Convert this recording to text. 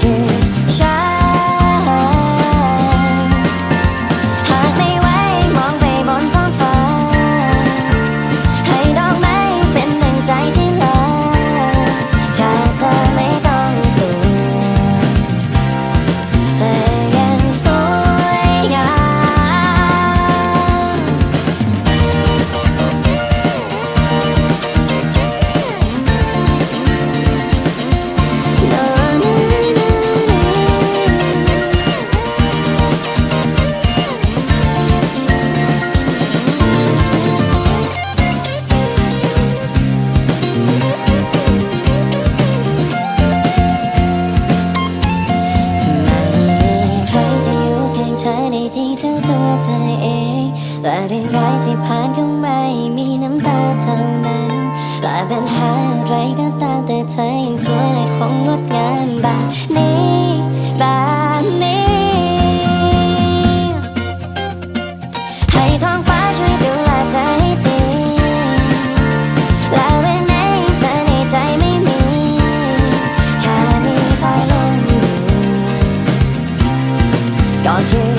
again เท่าตัวเธอเองและเรื่องร้ายที่ผ่านก็ไม่มีน้ำตาเท่านั้นและปัญหาอะไรก็ตามแต่เธอยังสวยและคงงดงามแบบนี้แบบนี้ ให้ท้องฟ้าช่วยดูแลเธอให้ดีและเรื่องไหนเธอในใจไม่มี แค่มีสายลมก็คือ